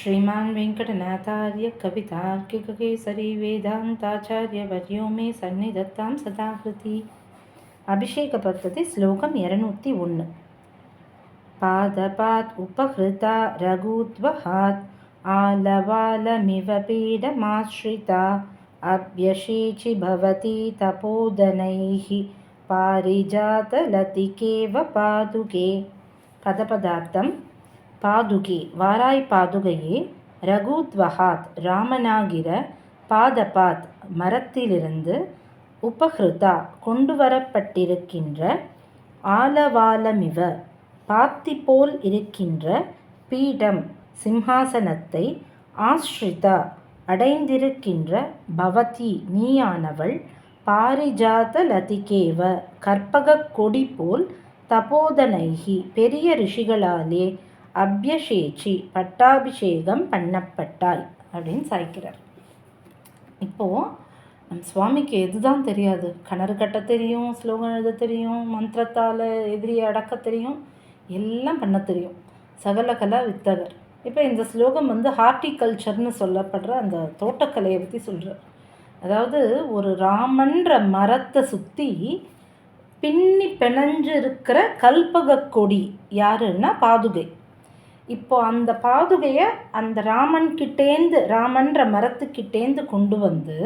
श्रीमान् वेङ्कटनाथार्य कवितार्किककेसरी ವೇದಾಂತಾಚಾರ್ಯವರ್ಯೋ ಮೇ ಸನ್ನಿಧತ್ತಾಂ ಸದಾಕೃತಿ ಅಭಿಷೇಕ ಪದ್ಧತಿ ಶ್ಲೋಕಂ ಎರನೂತ್ತಿ ಒನ್ನು ಪಾದಪಾತ್ ಉಪಹೃತ ರಘೂದ್ವಹಾತ್ ಆಲವಾಲಮಿವ ಪೀಡಮಾಶ್ರಿತ ಅಭ್ಯಷೀಚಿ ಭವತಿ ತಪೋದನೈಃ ಪಾರಿಜಾತಲತಿಕೇವ ಪಾದುಕೆ ಪದಪದಾರ್ಥಂ பாதுகே வாராய் பாதுகையே ரகுத்வஹாத் ராமனாகிற பாதபாத் மரத்திலிருந்து உபஹ்ருதா கொண்டு வரப்பட்டிருக்கின்ற ஆலவாலமிவ பாத்தி போல் இருக்கின்ற பீடம் சிம்ஹாசனத்தை ஆஸ்ரிதா அடைந்திருக்கின்ற பவதி நீயானவள் பாரிஜாத லதிகேவ கற்பக கொடி போல் தபோதனைகி பெரிய ரிஷிகளாலே அபியசேச்சி பட்டாபிஷேகம் பண்ணப்பட்டாய் அப்படின்னு சாய்க்கிறார். இப்போது நம் சுவாமிக்கு எதுதான் தெரியாது. கிணறு கட்ட தெரியும் ஸ்லோகம் எழுத தெரியும் மந்திரத்தால் எதிரியை அடக்க தெரியும் எல்லாம் பண்ண தெரியும். சகல கலா வித்தகர். இப்போ இந்த ஸ்லோகம் வந்து ஹார்டிகல்ச்சர்னு சொல்லப்படுற அந்த தோட்டக்கலையை பற்றி சொல்கிறார் அதாவது ஒரு ராமன்ற மரத்தை சுற்றி பின்னி பிணைஞ்சு இருக்கிற கல்பக கொடி யாருன்னா பாதுகை. இப்போ அந்த பாதுகையை அந்த ராமன் கிட்டேந்து ராமன்ற மரத்துக்கிட்டேந்து கொண்டு வந்து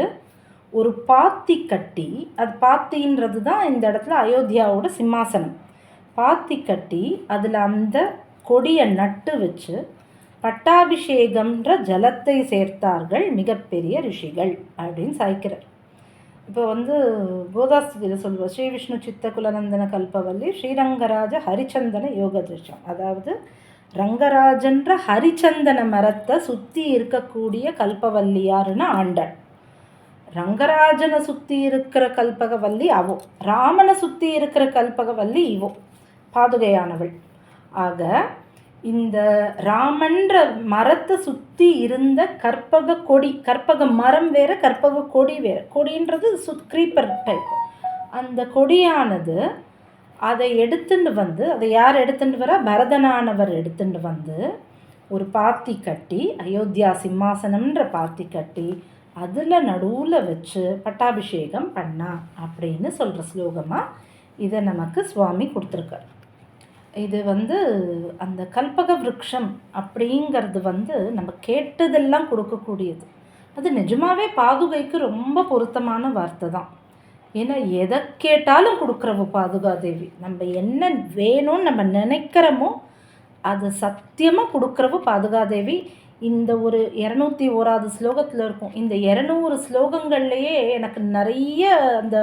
ஒரு பாத்தி கட்டி அது பாத்தின்றது தான் இந்த இடத்துல அயோத்தியாவோட சிம்மாசனம். பாத்தி கட்டி அதில் அந்த கொடியை நட்டு வச்சு பட்டாபிஷேகம்ன்ற ஜலத்தை சேர்த்தார்கள் மிகப்பெரிய ரிஷிகள் அப்படின்னு சாய்க்கிறார். இப்போ வந்து கோதாஸ்தியில் சொல்லுவோம் ஸ்ரீ விஷ்ணு சித்த குலநந்தன கல்பவல்லி ஸ்ரீரங்கராஜ ஹரிச்சந்தன யோக திருஷம் அதாவது ரங்கராஜன்ற ஹரிச்சந்தன மரத்தை சுற்றி இருக்கக்கூடிய கல்பவல்லியாருன்னு ஆண்டாள் ரங்கராஜனை சுற்றி இருக்கிற கல்பகவல்லி அவோ. ராமனை சுற்றி இருக்கிற கல்பகவல்லி இவோ. பாதுகையானவள். ஆக இந்த ராமன்ற மரத்தை சுற்றி இருந்த கற்பக கொடி கற்பக மரம் வேறு கற்பக கொடி வேறு. கொடின்றது சுத் க்ரீப்பர் டைப் அந்த கொடியானது அதை எடுத்துட்டு வந்து அதை யார் எடுத்துட்டு வர? பரதனானவர் எடுத்துட்டு வந்து ஒரு பாத்தி கட்டி அயோத்தியா சிம்மாசனம்ன்ற பாத்தி கட்டி அதில் நடுவில் வச்சு பட்டாபிஷேகம் பண்ணா அப்படின்னு சொல்கிற ஸ்லோகமாக இதை நமக்கு சுவாமி கொடுத்துருக்கார். இது வந்து அந்த கல்பக விரக்ஷம் அப்படிங்கிறது வந்து நம்ம கேட்டதெல்லாம் கொடுக்கக்கூடியது. அது நிஜமாகவே பாதுகைக்கு ரொம்ப பொருத்தமான வார்த்தை தான். ஏன்னா எதை கேட்டாலும் கொடுக்குறவ பாதுகாதேவி. நம்ம என்ன வேணும்னு நம்ம நினைக்கிறோமோ அது சத்தியமாக கொடுக்குறவ பாதுகாதேவி. இந்த ஒரு இரநூத்தி ஓராது ஸ்லோகத்தில் இருக்கும். இந்த இரநூறு ஸ்லோகங்கள்லேயே எனக்கு நிறைய அந்த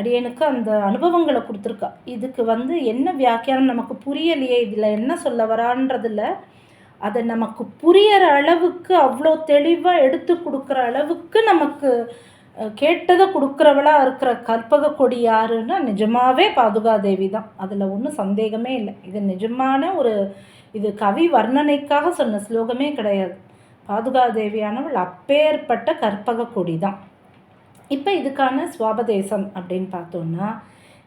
அடியனுக்கு அந்த அனுபவங்களை கொடுத்துருக்கா. இதுக்கு வந்து என்ன வியாக்கியானம் நமக்கு புரியலையே இதில் என்ன சொல்ல வரான்றதில் அதை நமக்கு புரியற அளவுக்கு அவ்வளோ தெளிவாக எடுத்து கொடுக்குற அளவுக்கு நமக்கு கேட்டதை கொடுக்குறவளாக இருக்கிற கற்பக கொடி யாருன்னா நிஜமாகவே பாதுகாதேவி தான். அதில் ஒன்றும் சந்தேகமே இல்லை. இது நிஜமான ஒரு இது கவி வர்ணனைக்காக சொன்ன ஸ்லோகமே கிடையாது. பாதுகாதேவியானவள் அப்பேற்பட்ட கற்பக கொடி தான். இப்போ இதுக்கான சுவாபதேசம் அப்படின்னு பார்த்தோன்னா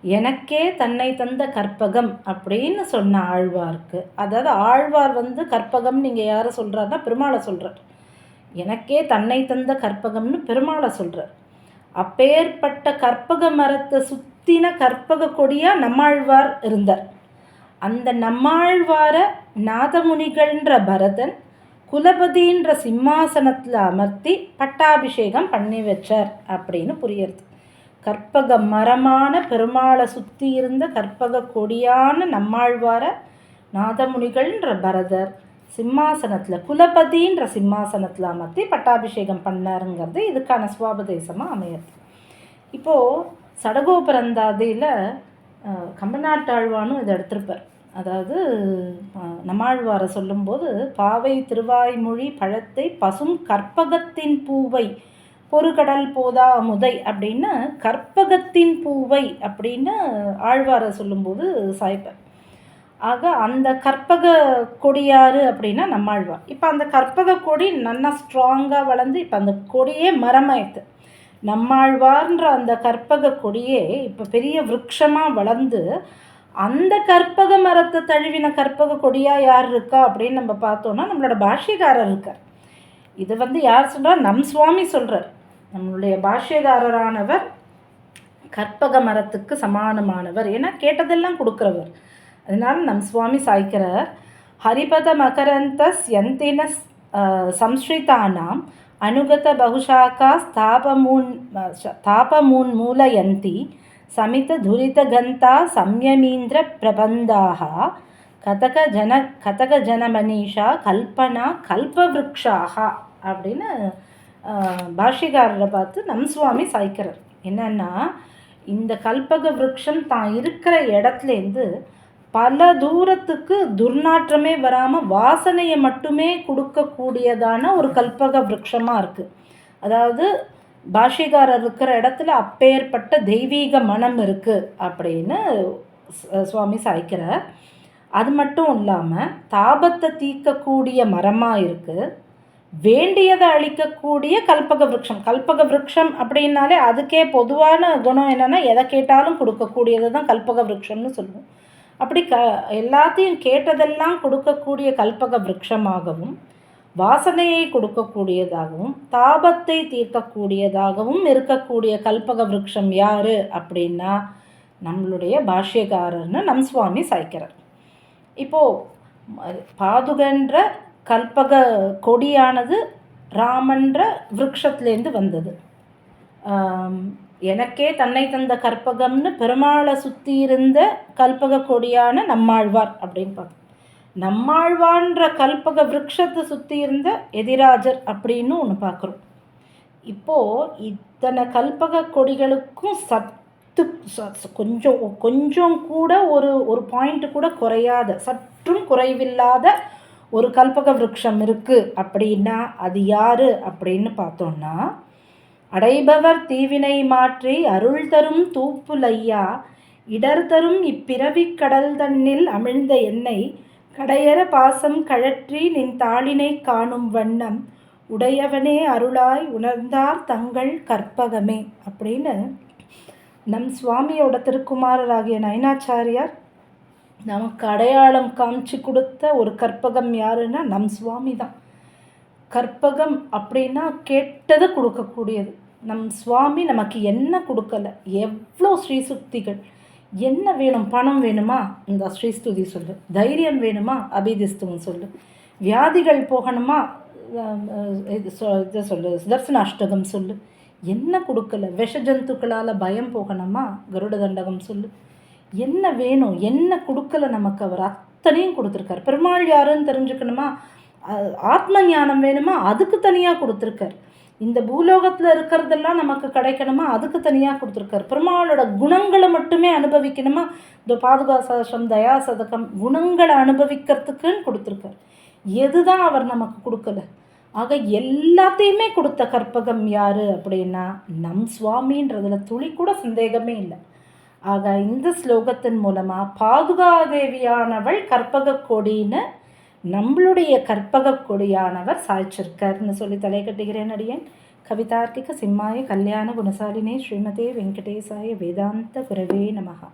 எனக்கே தன்னை தந்த கற்பகம் அப்படின்னு சொன்ன ஆழ்வார்க்கு அதாவது ஆழ்வார் வந்து கற்பகம் நீங்கள் யாரை சொல்கிறாருன்னா பெருமாளை சொல்கிறார் எனக்கே தன்னை தந்த கற்பகம்னு பெருமாளை சொல்கிறார் அப்பேற்பட்ட கற்பக மரத்தை சுத்தின கற்பக கொடியாக நம்மாழ்வார் இருந்தார். அந்த நம்மாழ்வார நாதமுனிகள்ன்ற பரதன் குலபதின்ற சிம்மாசனத்தில் அமர்த்தி பட்டாபிஷேகம் பண்ணி வச்சார் அப்படின்னு புரியுறது. கற்பக மரமான பெருமாளை சுற்றி இருந்த கற்பக கொடியான நம்மாழ்வார நாதமுனிகள்ன்ற பரதர் சிம்மாசனத்தில் குலபதின்ற சிம்மாசனத்தில் அமர்த்தி பட்டாபிஷேகம் பண்ணாருங்கிறது இதுக்கான சுவாபதேசமாக அமையிறது. இப்போது சடகோபரந்தாதியில் கம்பநாட்டாழ்வானும் இதை எடுத்திருப்பார். அதாவது நம்மாழ்வாரை சொல்லும்போது பாவை திருவாய்மொழி பழத்தை பசும் கற்பகத்தின் பூவை பொறுகடல் போதா முதை அப்படின்னு கற்பகத்தின் பூவை அப்படின்னு ஆழ்வாரை சொல்லும்போது சாய்ப்பார். ஆக அந்த கற்பக கொடியாறு அப்படின்னா நம்மாழ்வார். இப்போ அந்த கற்பக கொடி நல்லா ஸ்ட்ராங்காக வளர்ந்து இப்போ அந்த கொடியே மரமாயிடுது. நம்மாழ்வார்ன்ற அந்த கற்பக கொடியே இப்போ பெரிய விரக்ஷமாக வளர்ந்து அந்த கற்பக மரத்தை தழுவின கற்பக கொடியாக யார் இருக்கா அப்படின்னு நம்ம பார்த்தோன்னா நம்மளோட பாஷ்யக்காரர் இருக்கார். இது வந்து யார் சொல்கிறார் நம் சுவாமி சொல்கிறார் நம்மளுடைய பாஷ்யக்காரரானவர் கற்பக மரத்துக்கு சமானமானவர். ஏன்னா கேட்டதெல்லாம் கொடுக்குறவர். அதனால் நம் சுவாமி சாய்க்கிறார் ஹரிபத மகரந்த யந்தின சம்ஸ்ரிதானாம் அனுகத பகுஷாக்கா ஸ்தாபமூன் தாபமூன் மூலயந்தி சமித துரிதகந்தா சம்யமீந்திர பிரபந்தாக கதக ஜன கதக ஜனமனீஷா கல்பனா கல்பவ்ருக்ஷாக அப்படின்னு பாஷிகாரரை பார்த்து நம் சுவாமி சாய்க்கிறார். என்னென்னா இந்த கல்பக விரக்ஷம் தான் இருக்கிற இடத்துலேருந்து பல தூரத்துக்கு துர்நாற்றமே வராமல் வாசனையை மட்டுமே கொடுக்கக்கூடியதான ஒரு கல்பக விரக்ஷமாக இருக்குது அதாவது பாஷிகாரர் இருக்கிற இடத்துல அப்பேற்பட்ட தெய்வீக மனம் இருக்குது அப்படின்னு சுவாமி சாய்க்கிறார். அது மட்டும் இல்லாமல் தாபத்தை தீர்க்கக்கூடிய மரமாக இருக்குது வேண்டியதை அளிக்கக்கூடிய கல்பக விரக்ஷம். கல்பக விரக்ஷம் அப்படின்னாலே அதுக்கே பொதுவான குணம் என்னென்னா எதை கேட்டாலும் கொடுக்கக்கூடியது தான் கல்பக விரக்ஷம்னு சொல்லுவோம். அப்படி க எல்லாத்தையும் கேட்டதெல்லாம் கொடுக்கக்கூடிய கல்பக விரக்ஷமாகவும் வாசனையை கொடுக்கக்கூடியதாகவும் தாபத்தை தீர்க்கக்கூடியதாகவும் இருக்கக்கூடிய கல்பக விரக்ஷம் யார் அப்படின்னா நம்மளுடைய பாஷ்யக்காரர்னு நம் சுவாமி சாய்க்கிறார். இப்போது பாதுகன்ற கல்பக கொடியானது ராமன்ற விரக்ஷத்துலேருந்து வந்தது. எனக்கே தன்னை தந்த கற்பகம்னு பெருமாளை சுற்றி இருந்த கல்பக கொடியான நம்மாழ்வார் அப்படின்னு பார்த்தோம். நம்மாழ்வான்ற கல்பக விரக்ஷத்தை சுற்றி இருந்த எதிராஜர் அப்படின்னு ஒன்று பார்க்குறோம். இப்போது இத்தனை கல்பக கொடிகளுக்கும் சத்து கொஞ்சம் கொஞ்சம் கூட ஒரு ஒரு பாயிண்ட் கூட குறையாத சற்றும் குறைவில்லாத ஒரு கல்பக விரக்ஷம் இருக்குது அப்படின்னா அது யார் அப்படின்னு பார்த்தோன்னா அடைபவர் தீவினை மாற்றி அருள் தரும் தூப்புலையா? இடர் தரும் இப்பிறவிக் கடல் தன்னில் அமிழ்ந்த என்னை கடையற பாசம் கழற்றி நின் தாளினை காணும் வண்ணம் உடையவனே அருளாய் உணர்ந்தார் தங்கள் கற்பகமே. அப்படின்னு நம் சுவாமியோட திருக்குமாரராகிய நயனாச்சாரியார் நமக்கு அடையாளம் காமிச்சு கொடுத்த ஒரு கற்பகம் யாருன்னா நம் சுவாமி தான் கற்பகம் அப்படின்னா கேட்டதை கொடுக்கக்கூடியது. நம் சுவாமி நமக்கு என்ன கொடுக்கல? எவ்வளோ ஸ்ரீசுக்திகள்? என்ன வேணும்? பணம் வேணுமா? இந்த ஸ்ரீஸ்துதி சொல்லு. தைரியம் வேணுமா? அபிதிஸ்துவம் சொல்லு. வியாதிகள் போகணுமா? இது இதை சொல்லு. சுதர்சனாஷ்டகம் சொல்லு. என்ன கொடுக்கல? விஷ ஜந்துக்களால் பயம் போகணுமா? கருட தண்டகம் சொல்லு. என்ன வேணும்? என்ன கொடுக்கல நமக்கு? அவர் அத்தனையும் கொடுத்துருக்கார். பெருமாள் யாருன்னு தெரிஞ்சுக்கணுமா? ஆத்ம ஞானம் வேணுமா? அதுக்கு தனியாக கொடுத்துருக்கார். இந்த பூலோகத்தில் இருக்கிறதெல்லாம் நமக்கு கிடைக்கணுமா? அதுக்கு தனியாக கொடுத்துருக்கார். பெருமாளோட குணங்களை மட்டுமே அனுபவிக்கணுமா? இந்த பாதுகாசம் தயா சதகம் குணங்களை அனுபவிக்கிறதுக்குன்னு கொடுத்துருக்கார். எதுதான் அவர் நமக்கு கொடுக்கல. ஆக எல்லாத்தையுமே கொடுத்த கற்பகம் யார் அப்படின்னா நம் சுவாமின்றதில் துளி கூட சந்தேகமே இல்லை. ஆக இந்த ஸ்லோகத்தின் மூலமாக பாதுகாதேவியானவள் கற்பக கொடின்னு நம்மளுடைய கற்பக கொடியானவர் சாய்ச்சிருக்கார்னு சொல்லி தலை கட்டுகிறேன் அடியேன். கவிதார்க்கிக சிம்மாய கல்யாண குணசாலினே ஸ்ரீமதே வெங்கடேசாய வேதாந்த குரவே நமகா.